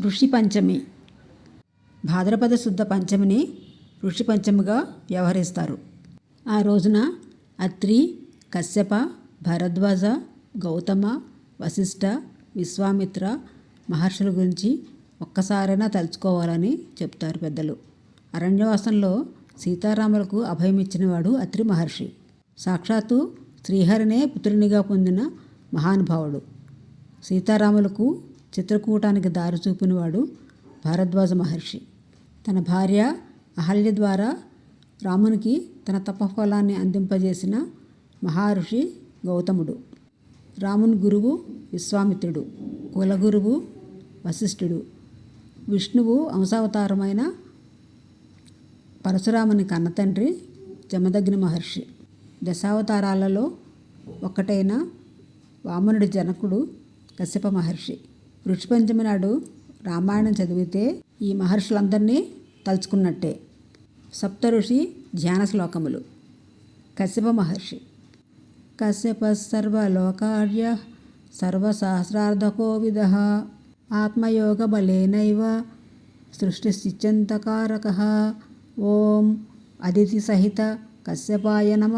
ఋషి పంచమి భాద్రపద శుద్ధ పంచమిని ఋషి పంచమిగా వ్యవహరిస్తారు. ఆ రోజున అత్రి కశ్యప భరద్వాజ గౌతమ వశిష్ఠ విశ్వామిత్ర మహర్షుల గురించి ఒక్కసారైనా తలుచుకోవాలని చెప్తారు పెద్దలు. అరణ్యవాసంలో సీతారాములకు అభయమిచ్చినవాడు అత్రి మహర్షి. సాక్షాత్తు శ్రీహరినే పుత్రునిగా పొందిన మహానుభావుడు. సీతారాములకు చిత్రకూటానికి దారి చూపినవాడు భారద్వాజ మహర్షి. తన భార్య అహల్య ద్వారా రామునికి తన తపఫలాన్ని అందింపజేసిన మహర్షి గౌతముడు. రాముని గురువు విశ్వామిత్రుడు కులగురువు వశిష్ఠుడు. విష్ణువు అంశావతారమైన పరశురాముని కన్నతండ్రి జమదగ్ని మహర్షి. దశావతారాలలో ఒకటైన వామనుడి జనకుడు కశ్యప మహర్షి. ఋషిపంచమి నాడు రామాయణం చదివితే ఈ మహర్షులందరినీ తలుచుకున్నట్టే. సప్త ఋషి ధ్యాన శ్లోకములు. కశ్యప మహర్షి. కశ్యప సర్వలోకార్య సర్వసహస్రార్ధకోవిద ఆత్మయోగ బలేనైవ సృష్టిశ్చిత్యంతకారక. ఓం అదితి సహిత కశ్యపాయ నమ.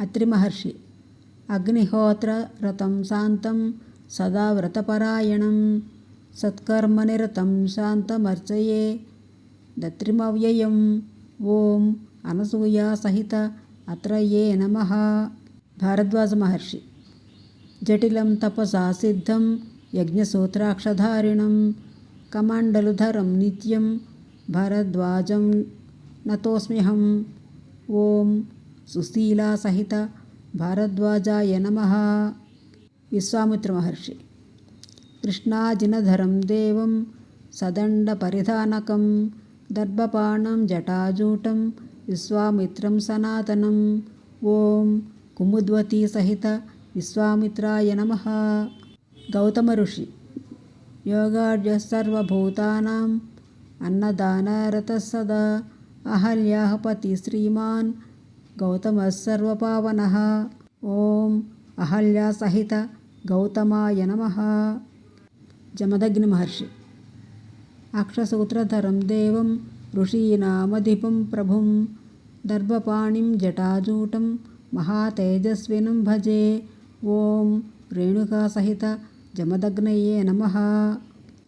అత్రి మహర్షి అగ్నిహోత్ర రతం శాంతం సదా వ్రతపరాయణం. సత్కర్మనిరతం శాంతమర్చయే. దత్రిమవ్యయం. ఓం అనసూయా సహిత అత్రయే నమ. భారద్వాజ మహర్షి. జటిలం తపసా సిద్ధం యజ్ఞసూత్రాక్షధారిణం. కమండలుధరం నిత్యం భరద్వాజం నతోస్మ్యహం. ఓం సుశీలా సహిత భారద్వాజాయ నమ. విశ్వామిత్ర మహర్షి. కృష్ణాజినధరం దేవం సదండపరిధానకం దర్భపాణం జటాజూటం విశ్వామిత్రం సనాతనం. ఓం కుముద్వతీ సహిత విశ్వామిత్రాయ నమ. గౌతమ ఋషి. యోగాఢ్య సర్వభూతానాం అన్నదానరత సదా అహల్యాహపతి శ్రీమాన్ గౌతమ సర్వపావన. ఓం అహల్యా సహిత గౌతమాయ నమ. జమదగ్ని మహర్షి. అక్షసూత్రధరం దేవం ఋషీనామధిపం ప్రభుం. దర్భపాణిం జటాజూటం మహాతేజస్వినం భజే. ఓం రేణుకాసహిత జమదగ్నయే నమ.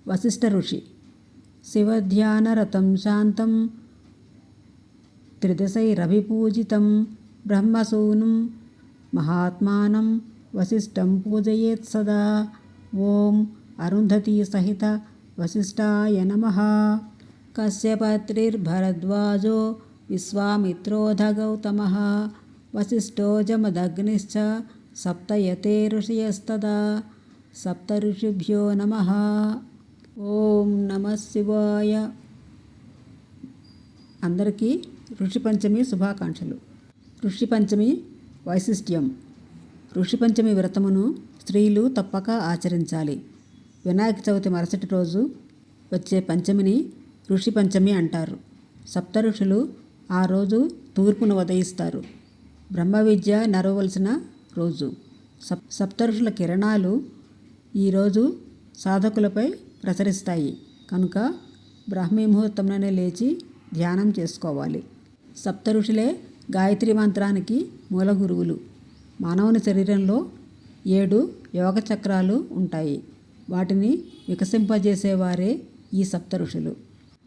వశిష్ఠ ఋషి. శివధ్యానరతం శాంతం. త్రిదశైరభిపూజితం. బ్రహ్మసూనుం మహాత్మానం వశిష్టం పూజయేత్ సదా. ఓం అరుంధతి సహిత వశిష్ఠాయ నమ. కశ్యపత్రిర్భరద్వాజో విశ్వామిత్రోధ గౌతమ. వశిష్ఠో జమదగ్నిశ్చ సప్తయతే ఋషయస్తదా. సప్త ఋషిభ్యో నమ. ఓం నమ శివాయ. అందరికీ ఋషి పంచమి శుభాకాంక్షలు. ఋషి పంచమి వైశిష్ట్యం. ఋషి పంచమి వ్రతమును స్త్రీలు తప్పక ఆచరించాలి. వినాయక చవితి మరుసటి రోజు వచ్చే పంచమిని ఋషి పంచమి అంటారు. సప్త ఋషులు ఆ రోజు తూర్పును ఉదయిస్తారు. బ్రహ్మ విద్య నరవలసిన రోజు. సప్ సప్తఋషుల కిరణాలు ఈరోజు సాధకులపై ప్రసరిస్తాయి. కనుక బ్రాహ్మీ ముహూర్తంలోనే లేచి ధ్యానం చేసుకోవాలి. సప్త ఋషులే గాయత్రి మంత్రానికి మూల గురువులు మానవుని శరీరంలో ఏడు యోగ చక్రాలు ఉంటాయి. వాటిని వికసింపజేసేవారే ఈ సప్త ఋషులు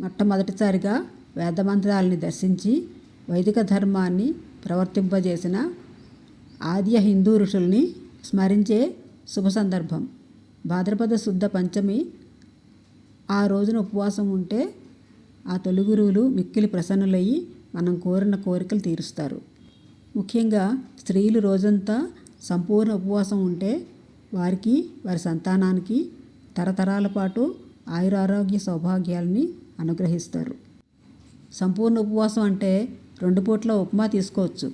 మొట్టమొదటిసారిగా వేదమంత్రాలని దర్శించి వైదిక ధర్మాన్ని ప్రవర్తింపజేసిన ఆద్య హిందూ ఋషుల్ని స్మరించే శుభ సందర్భం. భాద్రపద శుద్ధ పంచమి ఆ రోజున ఉపవాసం ఉంటే ఆ తొలి గురువులు మిక్కిలి ప్రసన్నులయ్యి మనం కోరిన కోరికలు తీరుస్తారు. ముఖ్యంగా స్త్రీలు రోజంతా సంపూర్ణ ఉపవాసం ఉంటే వారికి వారి సంతానానికి తరతరాల పాటు ఆయురారోగ్య సౌభాగ్యాలని అనుగ్రహిస్తారు. సంపూర్ణ ఉపవాసం అంటే రెండు పూట్ల ఉప్మా తీసుకోవచ్చు.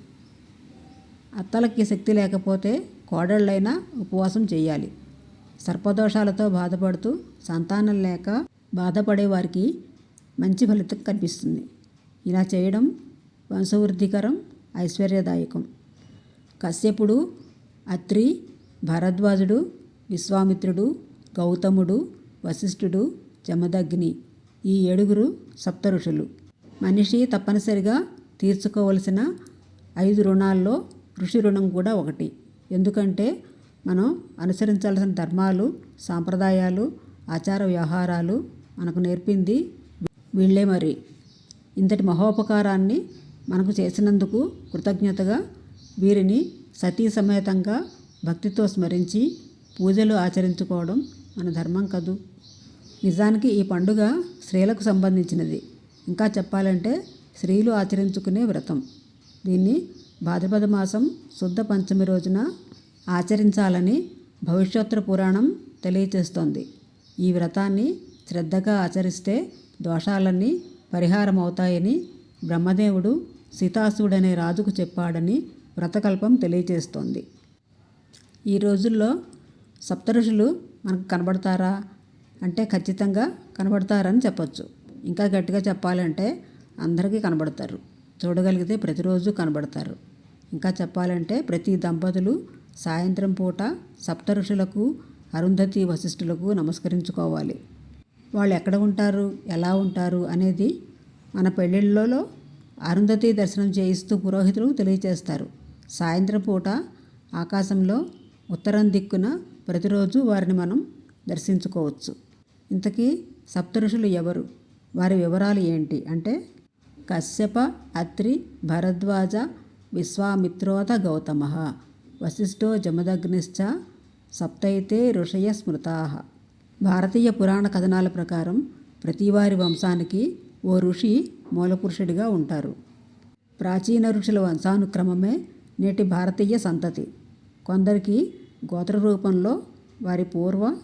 అత్తలకి శక్తి లేకపోతే కోడళ్ళైనా ఉపవాసం చేయాలి. సర్పదోషాలతో బాధపడుతూ సంతానం లేక బాధపడే వారికి మంచి ఫలితం కనిపిస్తుంది. ఇలా చేయడం వంశవృద్ధికరం ఐశ్వర్యదాయకం. కశ్యపుడు అత్రి భరద్వాజుడు విశ్వామిత్రుడు గౌతముడు వశిష్ఠుడు జమదగ్ని. ఈ ఏడుగురు సప్త ఋషులు మనిషి తప్పనిసరిగా తీర్చుకోవలసిన ఐదు రుణాల్లో ఋషి రుణం కూడా ఒకటి. ఎందుకంటే మనం అనుసరించాల్సిన ధర్మాలు సాంప్రదాయాలు ఆచార వ్యవహారాలు మనకు నేర్పింది వీళ్ళే మరి. ఇంతటి మహోపకారాన్ని మనకు చేసినందుకు కృతజ్ఞతగా వీరిని సతీ సమేతంగా భక్తితో స్మరించి పూజలు ఆచరించుకోవడం మన ధర్మం కదూ. నిజానికి ఈ పండుగ స్త్రీలకు సంబంధించినది. ఇంకా చెప్పాలంటే స్త్రీలు ఆచరించుకునే వ్రతం. దీన్ని భాద్రపద మాసం శుద్ధ పంచమి రోజున ఆచరించాలని భవిష్యోత్తర పురాణం తెలియచేస్తోంది. ఈ వ్రతాన్ని శ్రద్ధగా ఆచరిస్తే దోషాలన్నీ పరిహారం అవుతాయని బ్రహ్మదేవుడు సీతాసుడనే రాజుకు చెప్పాడని వ్రతకల్పం తెలియజేస్తోంది ఈ రోజుల్లో సప్తఋషులు మనకు కనబడతారా? అంటే ఖచ్చితంగా కనబడతారని చెప్పొచ్చు. ఇంకా గట్టిగా చెప్పాలంటే అందరికీ కనబడతారు. చూడగలిగితే ప్రతిరోజు కనబడతారు. ఇంకా చెప్పాలంటే ప్రతి దంపతులు సాయంత్రం పూట సప్త ఋషులకు అరుంధతి వశిష్ఠులకు నమస్కరించుకోవాలి. వాళ్ళు ఎక్కడ ఉంటారు ఎలా ఉంటారు అనేది మన పెళ్ళిళ్ళలో అరుంధతి దర్శనం చేయిస్తూ పురోహితులు తెలియచేస్తారు. సాయంత్రం పూట ఆకాశంలో ఉత్తరం దిక్కున ప్రతిరోజు వారిని మనం దర్శించుకోవచ్చు. ఇంతకీ సప్తఋషులు ఎవరు? వారి వివరాలు ఏంటి? అంటే కశ్యప అత్రి భరద్వాజ విశ్వామిత్రోత గౌతమ. వశిష్ఠో జమదగ్నిశ్చ సప్తైతే ఋషయ స్మృతా. భారతీయ పురాణ కథనాల ప్రకారం ప్రతివారి వంశానికి ఓ ఋషి మూలపురుషుడిగా ఉంటారు. ప్రాచీన ఋషుల వంశానుక్రమమే నేటి భారతీయ సంతతి. కొందరికి గోత్ర రూపంలో వారి పూర్వ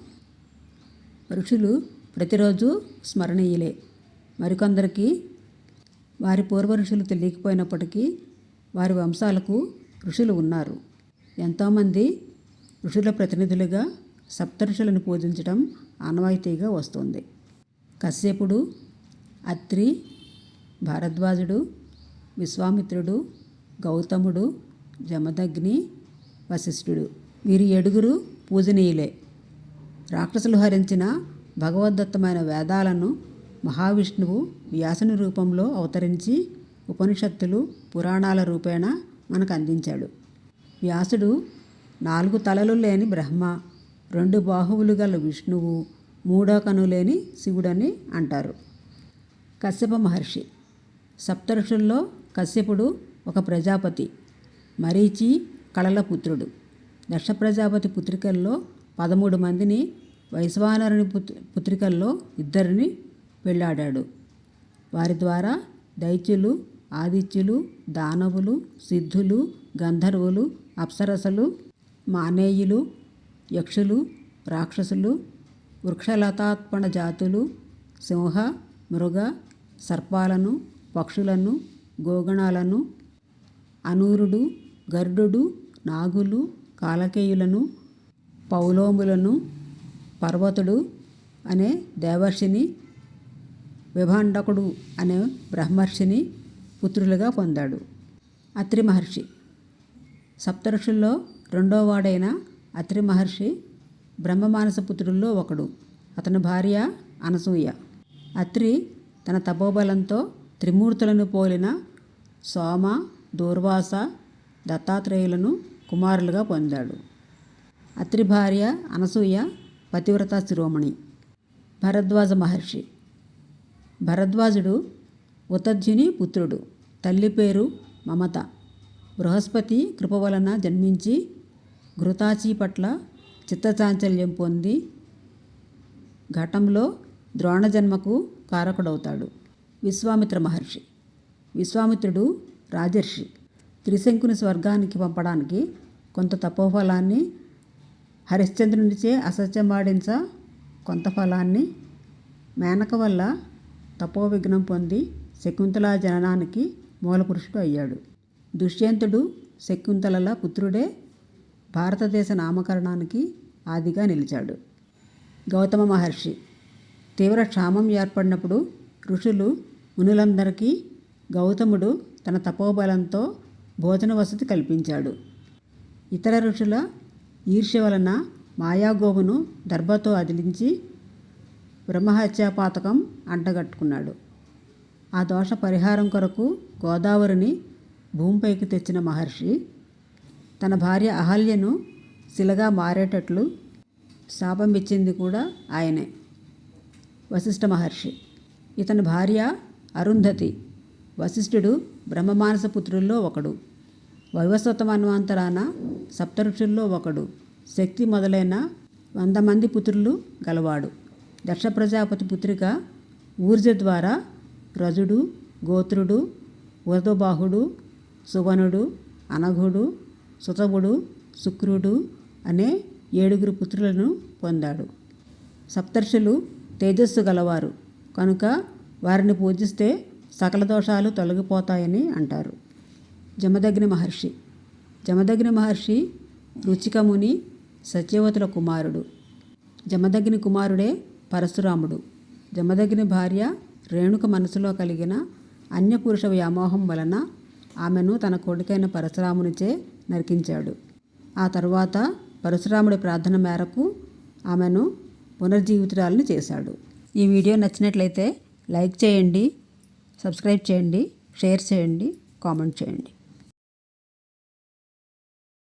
ఋషులు ప్రతిరోజు స్మరణీయులే. మరికొందరికి వారి పూర్వ ఋషులు తెలియకపోయినప్పటికీ వారి వంశాలకు ఋషులు ఉన్నారు. ఎంతోమంది ఋషుల ప్రతినిధులుగా సప్తఋషులను పూజించడం ఆనవాయితీగా వస్తుంది. కశ్యపుడు అత్రి భారద్వాజుడు విశ్వామిత్రుడు గౌతముడు జమదగ్ని వశిష్ఠుడు. వీరి ఏడుగురు పూజనీయులే. రాక్షసులు హరించిన భగవద్దత్తమైన వేదాలను మహావిష్ణువు వ్యాసుని రూపంలో అవతరించి ఉపనిషత్తులు పురాణాల రూపేణ మనకు అందించాడు. వ్యాసుడు నాలుగు తలలు లేని బ్రహ్మ. రెండు బాహువులు గల విష్ణువు మూడో కను లేని శివుడని అంటారు. కశ్యప మహర్షి. సప్తరుషుల్లో కశ్యపుడు ఒక ప్రజాపతి మరీచి కళల పుత్రుడు. దక్ష ప్రజాపతి పుత్రికల్లో పదమూడు మందిని వైశ్వానరుని పుత్రికల్లో ఇద్దరిని పెళ్ళాడాడు వారి ద్వారా దైత్యులు ఆదిత్యులు దానవులు సిద్ధులు గంధర్వులు అప్సరసలు మానేయులు యక్షులు రాక్షసులు వృక్షలతాత్మణ జాతులు సింహ మృగ సర్పాలను పక్షులను గోగణాలను అనూరుడు గరుడు నాగులు కాలకేయులను పౌలోములను పర్వతుడు అనే దేవర్షిని విభాండకుడు అనే బ్రహ్మర్షిని పుత్రులుగా పొందాడు. అత్రి మహర్షి సప్తఋషుల్లో రెండోవాడైన అత్రి మహర్షి బ్రహ్మమానస పుత్రుల్లో ఒకడు. అతని భార్య అనసూయ. అత్రి తన తపోబలంతో త్రిమూర్తులను పోలిన సోమ దూర్వాస దత్తాత్రేయులను కుమారులుగా పొందాడు. అత్రి భార్య అనసూయ పతివ్రత శిరోమణి. భరద్వాజ మహర్షి. భరద్వాజుడు ఉతధ్యుని పుత్రుడు. తల్లి పేరు మమత. బృహస్పతి కృప వలన జన్మించి ఘృతాచి పట్ల చిత్తచాంచల్యం పొంది ఘటంలో ద్రోణజన్మకు కారకుడవుతాడు. విశ్వామిత్ర మహర్షి. విశ్వామిత్రుడు రాజర్షి. త్రిశంకుని స్వర్గానికి పంపడానికి కొంత తపోఫలాన్ని హరిశ్చంద్రునిచే అసత్యమాడించ కొంత ఫలాన్ని మేనక వల్ల తపోవిఘ్నం పొంది శకుంతలా జననానికి మూలపురుషుడు అయ్యాడు. దుష్యంతుడు శకుంతలల పుత్రుడే భారతదేశ నామకరణానికి ఆదిగా నిలిచాడు. గౌతమ మహర్షి తీవ్ర క్షామం ఏర్పడినప్పుడు ఋషులు మునులందరికీ గౌతముడు తన తపోబలంతో భోజన వసతి కల్పించాడు. ఇతర ఋషుల ఈర్ష్య వలన మాయాగోవును దర్భతో అదిలించి బ్రహ్మహత్యాపాతకం అంటగట్టుకున్నాడు. ఆ దోష పరిహారం కొరకు గోదావరిని భూమిపైకి తెచ్చిన మహర్షి తన భార్య అహల్యను శిలగా మారేటట్లు శాపం ఇచ్చింది కూడా ఆయనే. వశిష్ఠ మహర్షి. ఇతని భార్య అరుంధతి. వశిష్ఠుడు బ్రహ్మమానస పుత్రుల్లో ఒకడు. వైవస్వత మన్వంతరాన సప్తఋషుల్లో ఒకడు. శక్తి మొదలైన వంద మంది పుత్రులు గలవాడు. దక్ష ప్రజాపతి పుత్రిక ఊర్జ ద్వారా రజుడు గోత్రుడు ఉరదబాహుడు సువనుడు అనఘుడు సుతవుడు శుక్రుడు అనే ఏడుగురు పుత్రులను పొందాడు. సప్తర్షులు తేజస్సు గలవారు. కనుక వారిని పూజిస్తే సకల దోషాలు తొలగిపోతాయని అంటారు. జమదగ్ని మహర్షి. జమదగ్ని మహర్షి రుచికముని సత్యవతుల కుమారుడు. జమదగ్ని కుమారుడే పరశురాముడు. జమదగ్ని భార్య రేణుక మనసులో కలిగిన అన్యపురుష వ్యామోహం వలన ఆమెను తన కొడుకైన పరశురామునిచే నరికించాడు. ఆ తర్వాత పరశురాముడి ప్రార్థన మేరకు ఆమెను పునర్జీవితురాలను చేశాడు. ఈ వీడియో నచ్చినట్లయితే లైక్ చేయండి సబ్స్క్రైబ్ చేయండి షేర్ చేయండి కామెంట్ చేయండి.